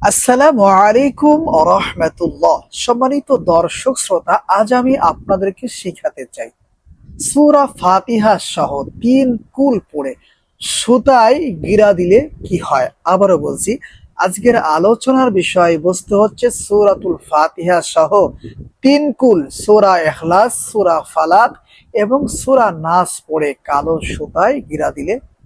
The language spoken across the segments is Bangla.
আসসালামু আলাইকুম রহমতুল্লাহ। সম্মানিত দর্শক শ্রোতা, আজ আমি আপনাদেরকে শিখাতে চাই। সূরা ফাতিহা সহ তিন কুল পড়ে সুতায় গিরা দিলে কি হয়? আবারও বলছি, আজকের আলোচনার বিষয় বস্তু হচ্ছে সুরাতুল ফাতিহা সহ তিন কুল, সূরা এখলাস সুরা ফালাক এবং সুরা নাস পড়ে কালো সুতায় গিরা দিলে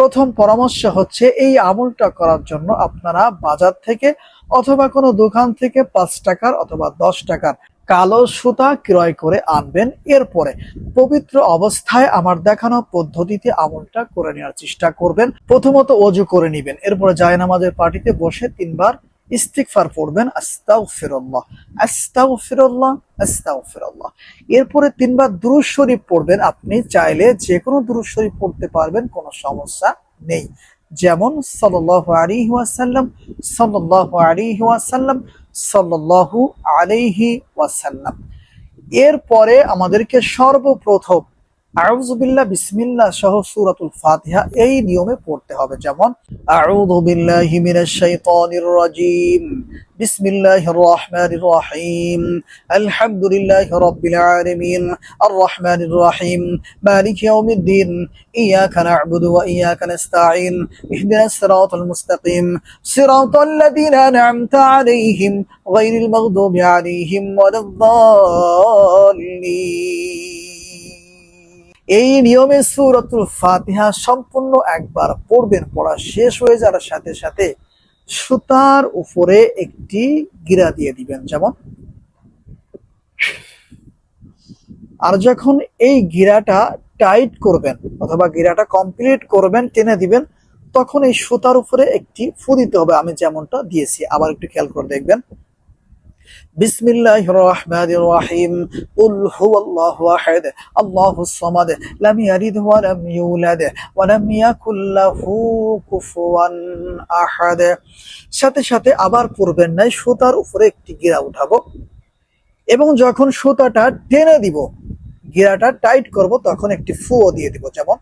প্রথম পরামর্শ হচ্ছে এই আমলটা করার জন্য আপনারা বাজার থেকে অথবা কোনো দোকান থেকে পাঁচ টাকার অথবা দশ টাকার কালো সুতা ক্রয় করে আনবেন। এরপরে পবিত্র অবস্থায় আমার দেখানো পদ্ধতিতে আমলটা করে নেওয়ার চেষ্টা করবেন। প্রথমত অজু করে নেবেন। এরপরে জায়নামাজের পার্টিতে বসে তিনবার ইস্তিকফার পড়বেন আস্তাও ফিরল্লাহ আস্তাও ফিরল্লাহ আস্তাও ফিরল্লাহ এরপরে তিনবার দুরুজ শরীফ পড়বেন আপনি, চাইলে যে কোনো দুরুজ শরীফ পড়তে পারবেন, কোনো সমস্যা নেই। যেমন সাল্লাল্লাহু আলাইহি ওয়াসাল্লাম, সাল্লাল্লাহু আলাইহি ওয়াসাল্লাম, সাল্লাল্লাহু আলাইহি ওয়াসাল্লাম। এরপরে আমাদেরকে সর্বপ্রথম আউযুবিল্লাহ বিসমিল্লাহ সহ সূরাতুল ফাতিহা এই নিয়মে পড়তে হবে যেমন আউযু বিল্লাহি মিনাশ শাইতানির রাজিম বিসমিল্লাহির রহমানির রহিম আলহামদুলিল্লাহি রাব্বিল আলামিন আর রহমানির রহিম মালিক ইয়াউমিদ্দিন ইয়াকা না'বুদু ওয়া ইয়াকা নাস্তাঈন ইহদিনাস সিরাতাল মুস্তাকিম সিরাতাল লাযীনা আন'আমতা আলাইহিম গায়রিল মাগদুবি আলাইহিম ওয়ালাদ-দাল্লিন এই নিয়মে সূরাতুল ফাতিহা সম্পূর্ণ একবার পড়বেন, পড়া শেষ হয়ে যাওয়ার সাথে সাথে সুতার উপরে একটি গিরা দিয়ে দিবেন। যেমন, আর যখন এই গিরাটা টাইট করবেন অথবা গিরাটা কমপ্লিট করবেন, টেনে দিবেন, তখন এই সুতার উপরে একটি ফু দিতে হবে। আমি যেমনটা দিয়েছি, আবার একটু খেয়াল করে দেখবেন। বিসমিল্লাহ রহমান রাহিম উল হু সাথে সাথে আবার পূর্বের নাই, সুতার উপরে একটি গিরা উঠাবো। এবং যখন সুতাটা টেনে দিব, গিরাটা টাইট করব, তখন একটি ফুও দিয়ে দিব। যেমন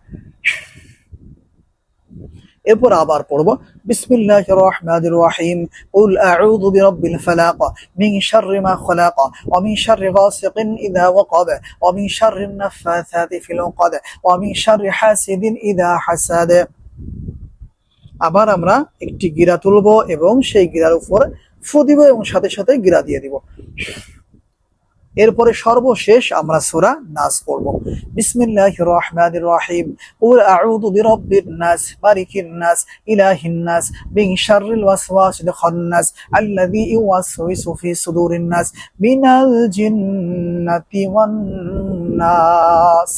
এরপর আবার পড়ব। বিসমিল্লাহ রহমাদুর রহিম। উল আউযু বিরাব্বিল ফালাক মিন শাররি মা খালাক ওয়া মিন শাররি গাসিকিন ইযা ওয়াকাব ওয়া মিন শাররি নাফাসাতি ফিল উকাদ ওয়া মিন শাররি হাসিদিন ইযা হাসাদ। আবার আমরা একটি গিরা তুলব এবং সেই গিরার উপর ফু দিব এবং সাথে সাথে গিরা দিয়ে দিব। এরপরে সর্বশেষ আমরা সূরা নাস পড়ব। বিসমিল্লাহির রহমানির রহিম। কুল আউযু বিরাব্বিন নাস, মালিকিন নাস, ইলাহিন নাস, মিন শাররিল ওয়াসওয়াসিল খান্নাস, আল্লাযী ইউওয়াসওয়িসু ফি সুদুরিন নাস, মিনাল জিন্নাতি ওয়ান নাস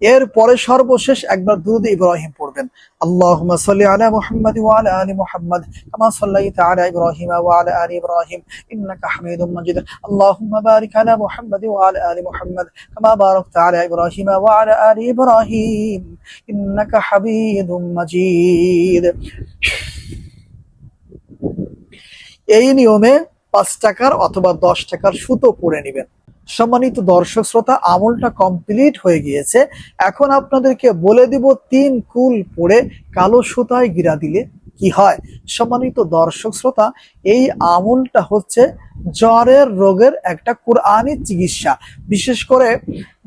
এরপরে সর্বশেষ একবার দুরুদ ইব্রাহিম পড়বেন। আল্লাহুম্মা সাল্লি আলা মুহাম্মাদ ওয়া আলা আলি মুহাম্মাদ কামা সাল্লাইতা আলা ইব্রাহিম ওয়া আলা আলি ইব্রাহিম ইন্নাকা হামিদুম মাজিদ। আল্লাহুম্মা বারিক আলা মুহাম্মাদ ওয়া আলা আলি মুহাম্মাদ কামা বারাকতা আলা ইব্রাহিম ওয়া আলা আলি ইব্রাহিম ইন্নাকা হামিদুম মাজিদ। এই নিয়মে পাঁচ টাকার অথবা দশ টাকার সুতো পরে নেবেন। সম্মানিত দর্শক শ্রোতা, আমলটা কমপ্লিট হয়ে গিয়েছে। এখন আপনাদেরকে বলে দিব, তিন কুল পড়ে কালো সুতায় গিরা দিলে কি হয়? সম্মানিত দর্শক শ্রোতা, এই আমলটা হচ্ছে জ্বরের রোগের একটা কোরআনি চিকিৎসা। বিশেষ করে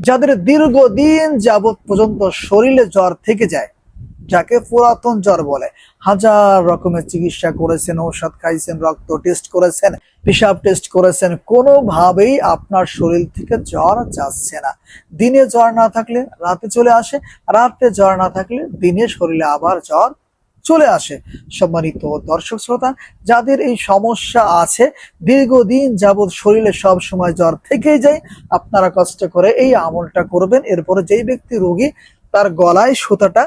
যাদের দীর্ঘদিন যাবৎ পর্যন্ত শরীরে জ্বর থেকে যায় যাকে পুরাতন জ্বর বলে। হাজার রকমের চিকিৎসা করেছেন, ঔষধ খাইছেন, রক্ত টেস্ট করেছেন, পেশাব টেস্ট করেছেন। কোনোভাবেই আপনার শরীর থেকে জ্বর যাচ্ছে না। দিনে জ্বর না থাকলে রাতে চলে আসে, রাতে জ্বর না থাকলে দিনে শরীরে আবার জ্বর চলে আসে। সম্মানিত দর্শক শ্রোতা, যাদের এই সমস্যা আছে, দীর্ঘদিন যাবৎ শরীরে সব সময় জ্বর থেকেই যায়, আপনারা কষ্ট করে এই আমলটা করবেন। এরপরে যেই ব্যক্তি রোগী, তার গলায় সুতাটা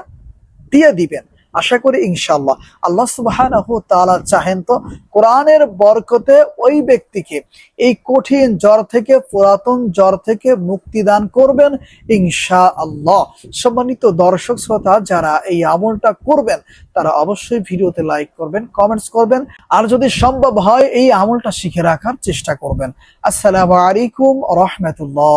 দিয়ে দিবেন। আশা করি ইনশাল্লাহ আল্লাহ সুবাহ তাআলা চাহেন তো কোরআনের বরকতে ওই ব্যক্তিকে এই কঠিন জ্বর থেকে, পুরাতন জ্বর থেকে মুক্তি দান করবেন ইনশা আল্লাহ সম্মানিত দর্শক শ্রোতা, যারা এই আমলটা করবেন, তারা অবশ্যই ভিডিওতে লাইক করবেন, কমেন্টস করবেন, আর যদি সম্ভব হয় এই আমলটা শিখে রাখার চেষ্টা করবেন। আসসালামু আলাইকুম রহমতুল্লাহ।